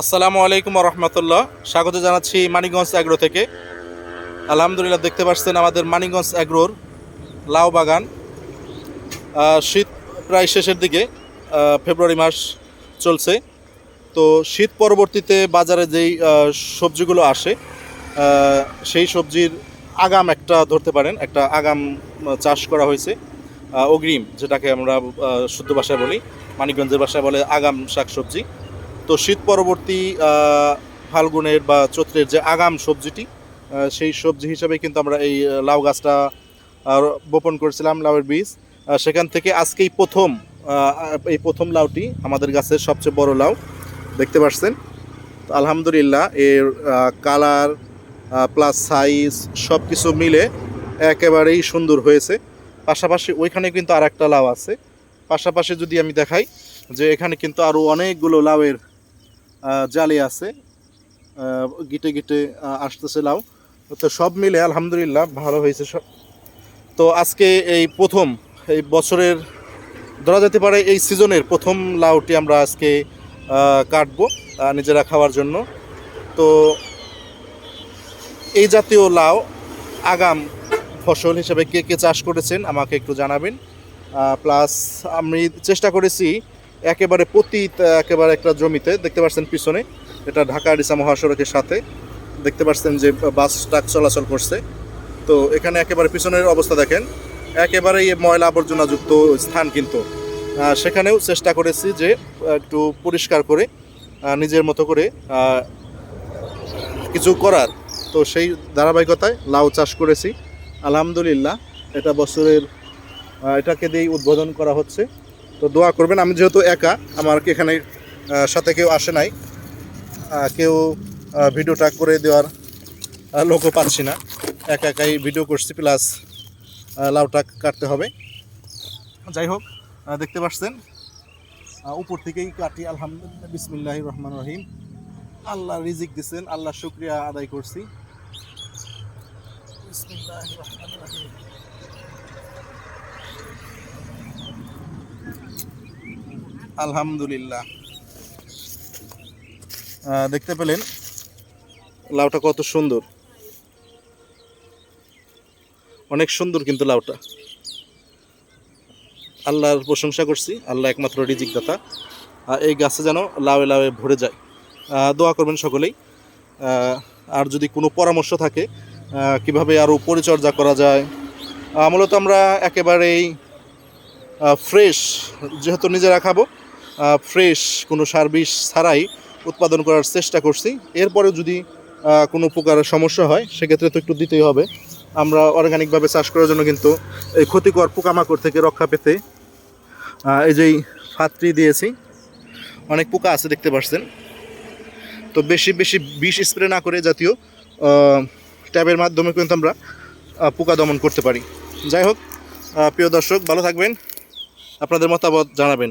আসসালামু আলাইকুম রহমতুল্লাহ স্বাগত জানাচ্ছি মানিকগঞ্জ অ্যাগ্রো থেকে। আলহামদুলিল্লাহ দেখতে পাচ্ছেন আমাদের মানিকগঞ্জ অ্যাগ্রোর লাউ বাগান। শীত প্রায় শেষের দিকে ফেব্রুয়ারি মাস চলছে। তো শীত পরবর্তীতে বাজারে যেই সবজিগুলো আসে সেই সবজির আগাম একটা ধরতে পারেন, একটা আগাম চাষ করা হয়েছে অগ্রিম, যেটাকে আমরা শুদ্ধ ভাষায় বলি, মানিকগঞ্জের ভাষায় বলে আগাম শাকসবজি। তো শীত পরবর্তী ফাল্গুনের বা চৈত্রের যে আগাম সবজিটি সেই সবজি হিসাবে কিন্তু আমরা এই লাউ গাছটা বপন করেছিলাম, লাউয়ের বীজ। সেখান থেকে আজকেই প্রথম এই প্রথম লাউটি আমাদের গাছের সবচেয়ে বড় লাউ। দেখতে পাচ্ছেন আলহামদুলিল্লাহ, এর কালার প্লাস সাইজ সব কিছু মিলে একেবারেই সুন্দর হয়েছে। পাশাপাশি ওইখানে কিন্তু আর একটা লাউ আছে। পাশাপাশি যদি আমি দেখাই যে এখানে কিন্তু আরও অনেকগুলো লাউয়ের জালি আছে। গিটে গিটে আসতেছে লাউ। তো সব মিলে আলহামদুলিল্লাহ ভালো হয়েছে সব। তো আজকে এই প্রথম, এই বছরের ধরা যেতে পারে এই সিজনের প্রথম লাউটি আমরা আজকে কাটবো নিজেরা খাওয়ার জন্য। তো এই জাতীয় লাউ আগাম ফসল হিসেবে কে কে চাষ করেছেন আমাকে একটু জানাবেন। প্লাস আমি চেষ্টা করেছি একেবারে পতিত, একেবারে একটা জমিতে, দেখতে পাচ্ছেন পিছনে, এটা ঢাকা আরিসা মহাসড়কের সাথে, দেখতে পাচ্ছেন যে বাস ট্রাক চলাচল করছে। তো এখানে একেবারে পিছনের অবস্থা দেখেন, একেবারেই ময়লা আবর্জনাযুক্ত স্থান কিন্তু। সেখানেও চেষ্টা করেছি যে একটু পরিষ্কার করে নিজের মতো করে কিছু করার। তো সেই ধারাবাহিকতায় লাউ চাষ করেছি। আলহামদুলিল্লাহ, এটা বছরের এটাকে দিয়েই উদ্বোধন করা হচ্ছে। তো দোয়া করবেন, আমি যেহেতু একা, আমার এখানে সাথে কেউ আসে নাই কেউ ভিডিওটা করে দেওয়ার লোকও পাচ্ছি না। একা একাই ভিডিও করছি, প্লাস লাউটা কাটতে হবে। যাই হোক দেখতে পাচ্ছেন উপর থেকেই কাটি, আলহামদুলিল্লাহ, বিসমিল্লাহ রহমান রহিম। আল্লাহ রিজিক দিছেন, আল্লাহ শুক্রিয়া আদায় করছি। বিসমিল্লাহির রহমানির রহিম। আলহামদুলিল্লাহ। দেখতে পেলেন, লাউটা কত সুন্দর। অনেক সুন্দর কিন্তু লাউটা। আল্লাহর প্রশংসা করছি, আল্লাহ একমাত্র রিজিক দাতা এই গাছে যেন লাউয়ে লাউয়ে ভরে যায়। দোয়া করবেন সকলেই। আর যদি কোনো পরামর্শ থাকে কীভাবে আরও পরিচর্যা করা যায়। মূলত আমরা একেবারেই ফ্রেশ, যেহেতু নিজেরা খাব ফ্রেশ কোনো সার বিষ ছাড়াই উৎপাদন করার চেষ্টা করছি। এরপরে যদি কোনো প্রকারের সমস্যা হয়, সেক্ষেত্রে তো একটু দিতেই হবে। আমরা অর্গানিকভাবে চাষ করার জন্য কিন্তু এই ক্ষতিকর পোকামাকড় থেকে রক্ষা পেতে এই যেই ফাত্রি দিয়েছি, অনেক পোকা আছে দেখতে পাচ্ছেন। তো বেশি বেশি বিষ স্প্রে না করে জাতীয় ট্যাবের মাধ্যমে কিন্তু আমরা পোকা দমন করতে পারি। যাই হোক প্রিয় দর্শক, ভালো থাকবেন। আপনাদের মতামত জানাবেন।